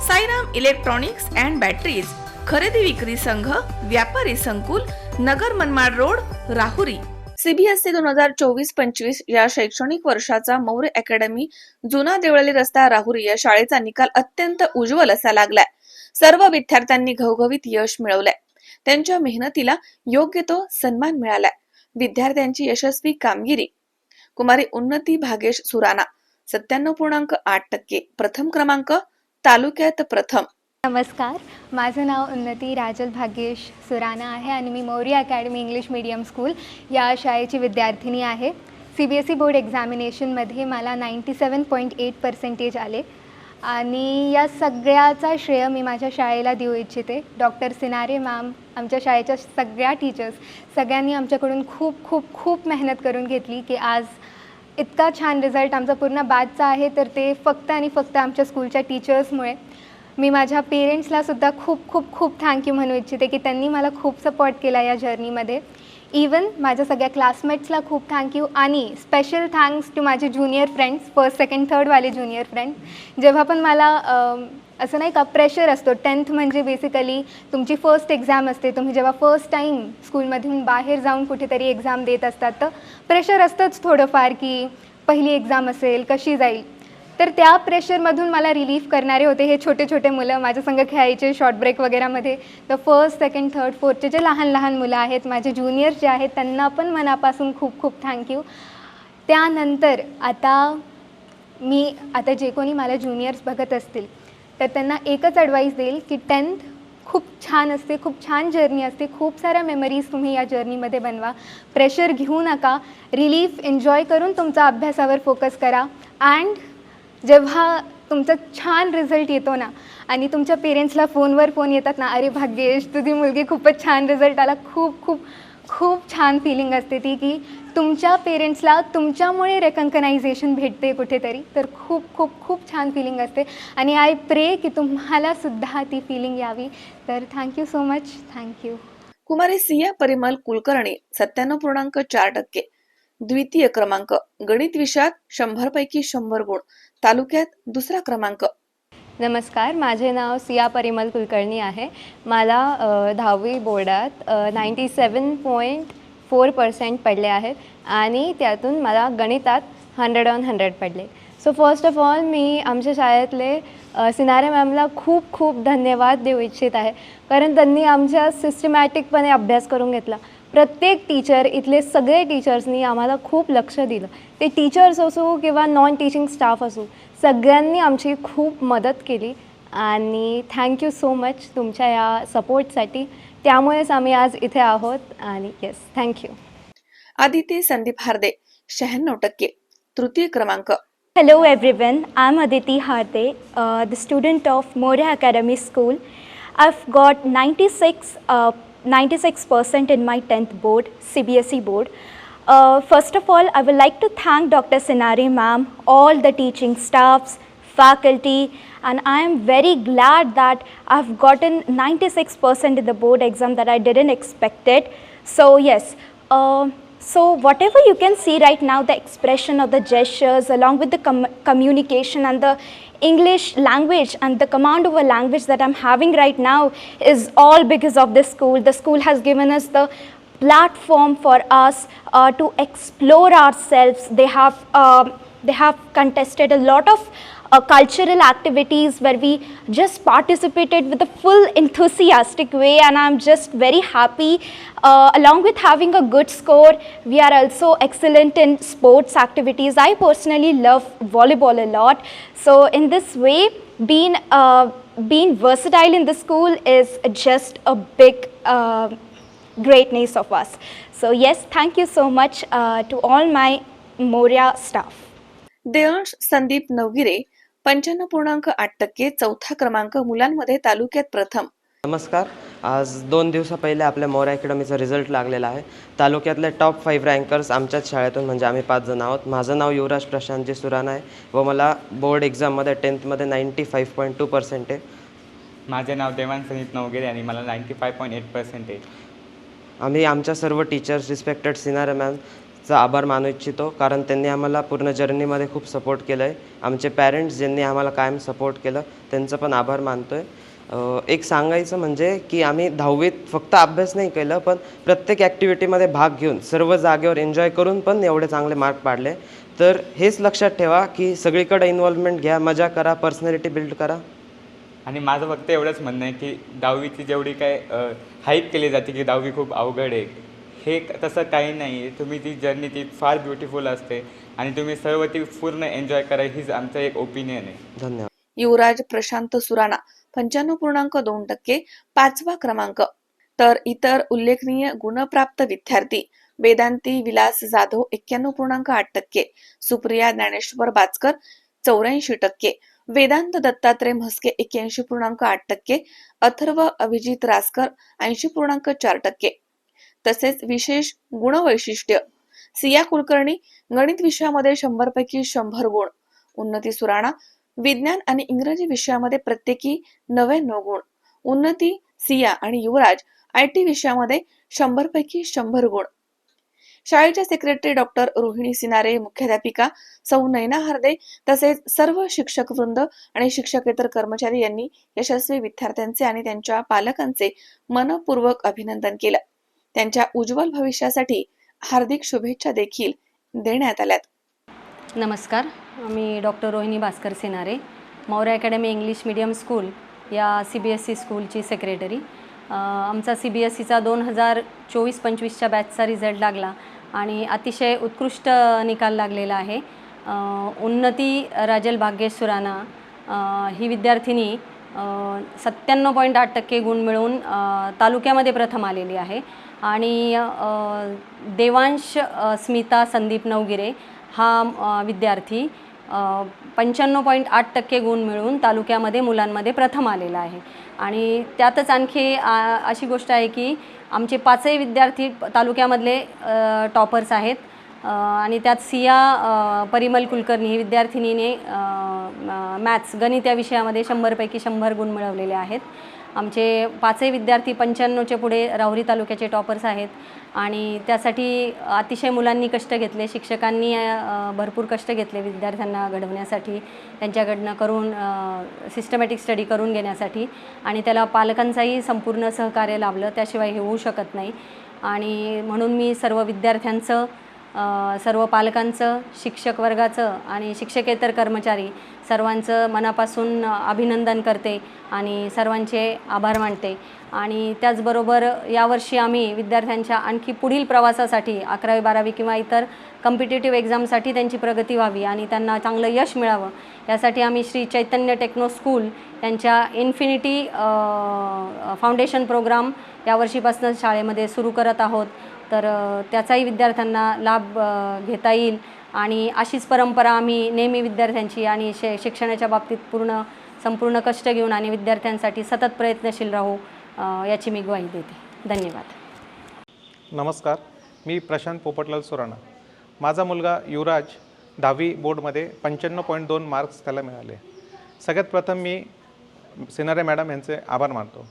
Sairam electronics and batteries खरेदी विक्री संघ व्यापारी संकुल नगर मनमाड रोड राहुरी. सीबीएसई दोन हजार चोवीस पंचवीस या शैक्षणिक वर्षाचा मौर्य अकॅडमी जुना देवळाली रस्ता राहुरी या शाळेचा निकाल अत्यंत उज्ज्वल असा लागलाय. सर्व विद्यार्थ्यांनी घवघवीत यश मिळवलंय. त्यांच्या मेहनतीला योग्य तो सन्मान मिळालाय. विद्यार्थ्यांची यशस्वी कामगिरी. कुमारी उन्नती भागेश सुराना सत्त्याण्णव पूर्णांक आठ टक्के. प्रथम क्रमांक तालुक्यात प्रथम. नमस्कार. माझं नाव उन्नती राजल भाग्येश सुराणा आहे आणि मी Maurya academy English medium school या शाळेची विद्यार्थिनी आहे. C B S E board एक्झामिनेशनमध्ये मला ninety seven point eight percentage आले. आणि या सगळ्याचा श्रेय मी माझ्या शाळेला देऊ इच्छिते. डॉक्टर सिनारे मॅम आमच्या शाळेच्या सगळ्या टीचर्स सगळ्यांनी आमच्याकडून खूप खूप खूप मेहनत करून घेतली की आज इतका छान रिझल्ट आमचा पूर्ण बॅचचा आहे तर ते फक्त आणि फक्त आमच्या स्कूलच्या टीचर्समुळे मी माझ्या पेरेंट्सला सुद्धा खूप खूप खूप थँक्यू म्हणू इच्छिते की त्यांनी मला खूप सपोर्ट केला या जर्नीमध्ये इवन माझ्या सगळ्या क्लासमेट्सला खूप थँक्यू आणि स्पेशल थँक्स टू माझे ज्युनियर फ्रेंड्स फर्स्ट सेकंड थर्डवाले ज्युनियर फ्रेंड्स जेव्हा पण मला असं नाही का प्रेशर असतो. टेन्थ म्हणजे बेसिकली तुमची फर्स्ट एक्झाम असते. तुम्ही जेव्हा फर्स्ट टाईम स्कूलमधून बाहेर जाऊन कुठेतरी एक्झाम देत असतात तर प्रेशर असतंच थोडंफार की पहिली एक्झाम असेल कशी जाईल. तर त्या प्रेशरमधून मला रिलीफ करणारे होते हे छोटे छोटे मुलं माझ्यासंग खेळायचे शॉर्ट ब्रेक वगैरेमध्ये. तर फर्स्ट सेकंड थर्ड फोर्थचे जे लहान लहान मुलं आहेत माझे ज्युनियर जे आहेत त्यांना पण मनापासून खूप खूप थँक्यू त्यानंतर आता मी आता जे कोणी मला ज्युनियर्स बघत असतील तर त्यांना एकच ॲडवाईस देईल की टेन्थ खूप छान असते खूप छान जर्नी असते. खूप साऱ्या मेमरीज तुम्ही या जर्नीमध्ये बनवा. प्रेशर घेऊ नका. रिलीफ एन्जॉय करून तुमचा अभ्यासावर फोकस करा. अँड जेव्हा तुमचा छान रिझल्ट येतो ना आणि तुमच्या पेरेंट्सला फोनवर फोन येतात ना अरे भाग्येश तुझी मुलगी खूपच छान रिझल्ट आला. खूप खूप खूप छान फिलिंग असते ती की तुमच्या पेरेंट्सला तुमच्यामुळे रेकनकनायझेशन भेटते कुठेतरी. तर खूप खूप खूप छान फिलिंग असते. आणि आय प्रे की तुम्हाला सुद्धा ती फिलिंग यावी. तर thank you so much thank you Kumari Siya Parimal Kulkarni सत्त्याण्णव पूर्णांक चार टक्के. द्वितीय क्रमांक गणित विषयात शंभर पैकी शंभर गुण. तालुक्यात दुसरा क्रमांक नमस्कार माझे नाव सिया परिमल कुलकर्णी आहे. मला दहावी बोर्डात ninety seven point four percent पडले आहेत आणि त्यातून मला गणितात हंड्रेड ऑन हंड्रेड पडले. सो फर्स्ट ऑफ ऑल मी आमच्या शाळेतले सिनारे मॅमला खूप खूप धन्यवाद देऊ इच्छित आहे. कारण त्यांनी आमच्या सिस्टमॅटिकपणे अभ्यास करून घेतला. प्रत्येक टीचर इथले सगळे टीचर्सनी आम्हाला खूप लक्ष दिलं. ते टीचर्स असो किंवा नॉन टीचिंग स्टाफ असो सगळ्यांनी आमची खूप मदत केली. आणि थँक्यू सो मच तुमच्या या सपोर्टसाठी त्यामुळेच आम्ही आज इथे आहोत आणि yes thank you Aditi Sandeep Harde शहाण्णव टक्के तृतीय क्रमांक. Hello everyone, I'm Aditi Harde, uh, the student of Moria Academy School. I've got 96, uh, 96% in my 10th board, CBSE board. Uh, first of all, I would like to thank Dr. Sinari ma'am, all the teaching staffs, faculty, and I am very glad that I've gotten 96% in the board exam that I didn't expect it. So yes, uh, so whatever you can see right now, the expression of the gestures along with the com- communication and the English language and the command over language that I'm having right now is all because of this school. The school has given us the platform for us uh, to explore ourselves. They have um they have contested a lot of uh, cultural activities where we just participated with a full enthusiastic way and I'm just very happy. Uh, along with having a good score, we are also excellent in sports activities. I personally love volleyball a lot. So in this way, being, uh, being versatile in the school is just a big uh, greatness of us. So yes, thank you so much uh, to all my Moria staff. There's Sandeep Navire. पंच्याण्णव पूर्णांक आठ टक्के चौथा क्रमांक मुलांमध्ये तालुक्यात प्रथम. नमस्कार. आज दोन दिवसा पहिले आपल्या मोर अकॅडमीचा रिझल्ट लागलेला आहे. तालुक्यातले टॉप फाईव्ह रँकर्स आमच्याच शाळेतून म्हणजे आम्ही पाच जण आहोत. माझं नाव युवराज प्रशांतजी सुराना आहे व मला बोर्ड एक्झाममध्ये टेन्थमध्ये ninety five point two percent आहे. माझे नाव देवान सनीत नवगिरे आणि मला ninety five point eight percentage आम्ही आमच्या सर्व टीचर्स रिस्पेक्टेड सिनारे चा आभार मानू इच्छितो कारण त्यांनी आम्हाला पूर्ण जर्नीमध्ये खूप सपोर्ट केलं आहे आमचे पॅरेंट्स ज्यांनी आम्हाला कायम सपोर्ट केलं त्यांचं पण आभार मानतो आहे एक सांगायचं म्हणजे की आम्ही दहावीत फक्त अभ्यास नाही केलं पण प्रत्येक ॲक्टिव्हिटीमध्ये भाग घेऊन सर्व जागेवर एन्जॉय करून पण एवढे चांगले मार्क पाडले. तर हेच लक्षात ठेवा की सगळीकडे इन्व्हॉल्वमेंट घ्या मजा करा पर्सनॅलिटी बिल्ड करा. आणि माझं फक्त एवढंच म्हणणं आहे की दहावीची जेवढी काय हाईक केली जाते की दहावी खूप अवघड आहे हे तसं काही नाही. आहे तुम्ही ती जर्नी ती फार ब्युटिफुल असते. आणि तुम्ही सर्व ती पूर्ण एन्जॉय करा हीच आमचं एक ओपिनियन आहे. धन्यवाद. युवराज प्रशांत सुराणा पंच्याण्णव पूर्णांक दोन टक्के पाचवा क्रमांक. तर इतर उल्लेखनीय गुणप्राप्त विद्यार्थी वेदांती विलास जाधव एक्क्याण्णव पूर्णांक आठ टक्के सुप्रिया ज्ञानेश्वर बाचकर चौऱ्याऐंशी टक्के वेदांत दत्तात्रय म्हस्के एक्क्याऐंशी पूर्णांक आठ टक्के अथर्व अभिजित रासकर ऐंशी पूर्णांक चार टक्के. तसेच विशेष गुणवैशिष्ट्य. सिया कुलकर्णी गणित विषयामध्ये शंभर पैकी शंभर गुण. उन्नती सुराणा विज्ञान आणि इंग्रजी विषयामध्ये प्रत्येकी नव्याण्णव गुण. उन्नती सिया आणि युवराज आय टी विषयामध्ये शंभर पैकी शंभर गुण. शाळेच्या सेक्रेटरी डॉक्टर रोहिणी सिनारे मुख्याध्यापिका सौ नयना हरदे तसेच सर्व शिक्षक वृंद आणि शिक्षकेतर कर्मचारी यांनी यशस्वी विद्यार्थ्यांचे आणि त्यांच्या पालकांचे मनपूर्वक अभिनंदन केलं. त्यांच्या उज्ज्वल भविष्यासाठी हार्दिक शुभेच्छा देखील देण्यात आल्यात. नमस्कार मी doctor Rohini Bhaskar Senare Maurya academy English medium school या सी बी एस सी स्कूलची सेक्रेटरी. आमचा सी बी एस सीचा दोन हजार चोवीस पंचवीसच्या बॅचचा रिझल्ट लागला आणि अतिशय उत्कृष्ट निकाल लागलेला आहे. उन्नती राजल भाग्येश सुराणा ही विद्यार्थिनी सत्त्याण्णव पॉईंट आठ टक्के गुण मिळवून तालुक्यामध्ये प्रथम आलेली आहे. आणि देवांश स्मिता संदीप नवगिरे हा विद्यार्थी पंच्याण्णव पॉईंट आठ टक्के गुण मिळवून तालुक्यामध्ये मुलांमध्ये प्रथम आलेला आहे. आणि त्यातच आणखी अशी गोष्ट आहे की आमचे पाचही विद्यार्थी तालुक्यामधले टॉपर्स आहेत. आणि त्यात सिया परिमल कुलकर्णी ही विद्यार्थिनीने मॅथ्स गणित या विषयामध्ये शंभरपैकी शंभर गुण मिळवलेले आहेत. आमचे पाचही विद्यार्थी पंच्याण्णवचे पुढे राहुरी तालुक्याचे टॉपर्स आहेत. आणि त्यासाठी अतिशय मुलांनी कष्ट घेतले शिक्षकांनी भरपूर कष्ट घेतले विद्यार्थ्यांना घडवण्यासाठी त्यांच्याकडनं करून सिस्टमॅटिक स्टडी करून घेण्यासाठी. आणि त्याला पालकांचाही संपूर्ण सहकार्य लाभलं त्याशिवाय हे होऊ शकत नाही. आणि म्हणून मी सर्व विद्यार्थ्यांचं सर्व पालकांचं शिक्षक वर्गाचं आणि शिक्षकेतर कर्मचारी सर्वांचं मनापासून अभिनंदन करते आणि सर्वांचे आभार मानते. आणि त्याचबरोबर यावर्षी आम्ही विद्यार्थ्यांच्या आणखी पुढील प्रवासासाठी अकरावी बारावी किंवा इतर कम्पिटेटिव्ह एक्झामसाठी त्यांची प्रगती व्हावी आणि त्यांना चांगलं यश मिळावं. यासाठी आम्ही श्री चैतन्य टेक्नो स्कूल यांच्या इन्फिनिटी फाउंडेशन प्रोग्राम यावर्षीपासून शाळेमध्ये सुरू करत आहोत. तर त्याचाही विद्यार्थ्यांना लाभ घेता येईल आणि अशीच परंपरा आम्ही नेहमी विद्यार्थ्यांची आणि शे शिक्षणाच्या बाबतीत पूर्ण संपूर्ण कष्ट घेऊन आणि विद्यार्थ्यांसाठी सतत प्रयत्नशील राहू याची मी ग्वाही देते. धन्यवाद. नमस्कार. मी प्रशांत पोपटलाल सुराणा. माझा मुलगा युवराज दहावी बोर्डमध्ये पंच्याण्णव पॉईंट दोन मार्क्स त्याला मिळाले. सगळ्यात प्रथम मी सिनारे मॅडम यांचे आभार मानतो.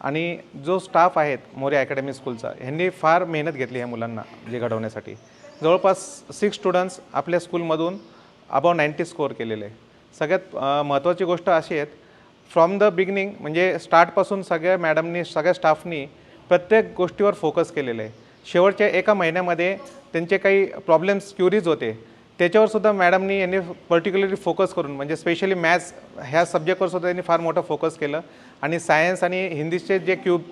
आणि जो स्टाफ आहेत मोरे अकॅडमी स्कूलचा ह्यांनी फार मेहनत घेतली ह्या मुलांना जे घडवण्यासाठी. जवळपास सिक्स स्टुडंट्स आपल्या स्कूलमधून अबाव नाईंटी स्कोअर केलेले आहे सगळ्यात महत्त्वाची गोष्ट अशी आहेत फ्रॉम द बिगिनिंग म्हणजे स्टार्टपासून सगळ्या मॅडमनी सगळ्या स्टाफनी प्रत्येक गोष्टीवर फोकस केलेलं आहे. शेवटच्या एका महिन्यामध्ये त्यांचे काही प्रॉब्लेम्स क्युरीज होते. त्याच्यावर सुद्धा मॅडमनी यांनी पर्टिक्युलरली फोकस करून म्हणजे स्पेशली मॅथ्स ह्या सब्जेक्टवर सुद्धा त्यांनी फार मोठं फोकस केलं. आणि सायन्स आणि हिंदीचे जे cube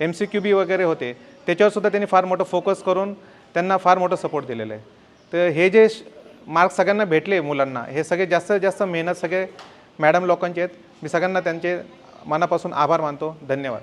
M C Q B वगैरे होते त्याच्यावरसुद्धा त्यांनी फार मोठं फोकस करून त्यांना फार मोठं सपोर्ट दिलेलं आहे. तर हे जे मार्क्स सगळ्यांना भेटले मुलांना हे सगळे जास्तीत जास्त मेहनत सगळे मॅडम लोकांचे आहेत. मी सगळ्यांना त्यांचे मनापासून आभार मानतो. धन्यवाद.